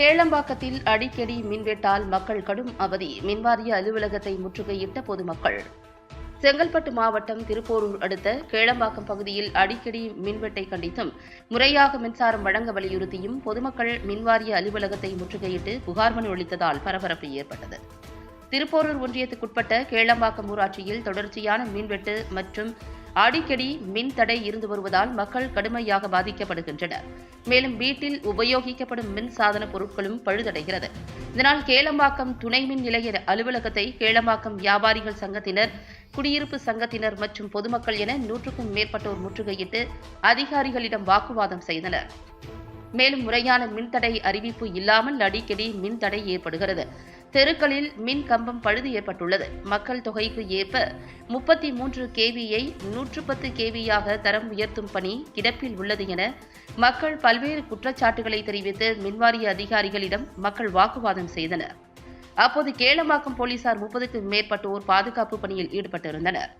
கேளம்பாக்கத்தில் அடிக்கடி மின்வெட்டால் மக்கள் கடும் அவதி. மின்வாரிய அலுவலகத்தை முற்றுகையிட்ட பொதுமக்கள். செங்கல்பட்டு மாவட்டம் திருப்போரூர் அடுத்த கேளம்பாக்கம் பகுதியில் அடிக்கடி மின்வெட்டை கண்டித்தும் முறையாக மின்சாரம் வழங்க வலியுறுத்தியும் பொதுமக்கள் மின்வாரிய அலுவலகத்தை முற்றுகையிட்டு புகார் மனு அளித்ததால் பரபரப்பு ஏற்பட்டது. திருப்போரூர் ஒன்றியத்துக்குட்பட்ட கேளம்பாக்கம் ஊராட்சியில் தொடர்ச்சியான மின்வெட்டு மற்றும் அடிக்கடி மின் தடை இருந்து வருவதால் மக்கள் கடுமையாக பாதிக்கப்படுகின்றனர். மேலும் வீட்டில் உபயோகிக்கப்படும் மின் சாதன பொருட்களும் பழுதடைகிறது. இதனால் கேளம்பாக்கம் துணை மின் நிலைய அலுவலகத்தை கேளம்பாக்கம் வியாபாரிகள் சங்கத்தினர் குடியிருப்பு சங்கத்தினர் மற்றும் பொதுமக்கள் என நூற்றுக்கும் மேற்பட்டோர் முற்றுகையிட்டு அதிகாரிகளிடம் வாக்குவாதம் செய்தனர். மேலும் முறையான மின்தடை அறிவிப்பு இல்லாமல் அடிக்கடி மின்தடை ஏற்படுகிறது. தெருக்களில் மின் கம்பம் பழுது ஏற்பட்டுள்ளது. மக்கள் தொகைக்கு ஏற்ப முப்பத்தி மூன்று கேவியை நூற்று பத்து கேவியாக தரம் உயர்த்தும் பணி கிடப்பில் உள்ளது என மக்கள் பல்வேறு குற்றச்சாட்டுகளை தெரிவித்து மின்வாரிய அதிகாரிகளிடம் மக்கள் வாக்குவாதம் செய்தனர். அப்போது கேளம்பாக்கம் போலீசார் முப்பதுக்கும் மேற்பட்டோர் பாதுகாப்பு பணியில் ஈடுபட்டிருந்தனர்.